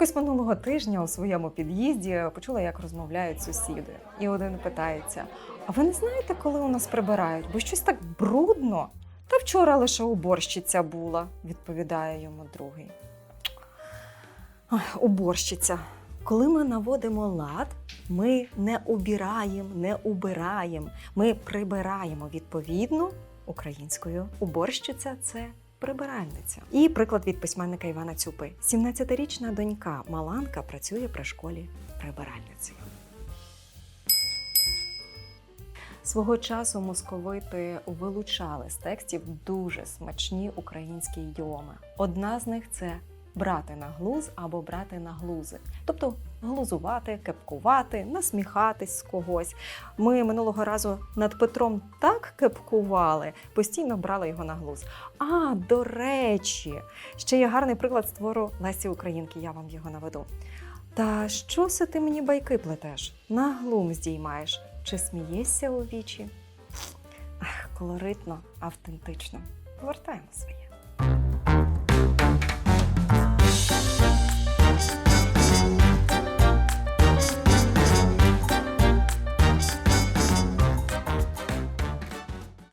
Якось минулого тижня у своєму під'їзді почула, як розмовляють сусіди. І один питається: А ви не знаєте, коли у нас прибирають? Бо щось так брудно. Та вчора лише уборщиця була, відповідає йому другий. Уборщиця. Коли ми наводимо лад, ми не убираємо, не убираємо, ми прибираємо відповідно українською. Уборщиця це прибиральниця. І приклад від письменника Івана Цюпи: 17-річна донька Маланка працює при школі прибиральницею. Свого часу московити вилучали з текстів дуже смачні українські йоми. Одна з них це брати на глуз або брати на глузи, тобто глузувати, кепкувати, насміхатись з когось. Ми минулого разу над Петром так кепкували, постійно брали його на глуз. А, до речі, ще є гарний приклад з твору Лесі Українки, я вам його наведу. Та що це ти мені байки плетеш? На глум здіймаєш. Чи смієшся у вічі? Ах, колоритно, автентично. Повертаємо своє.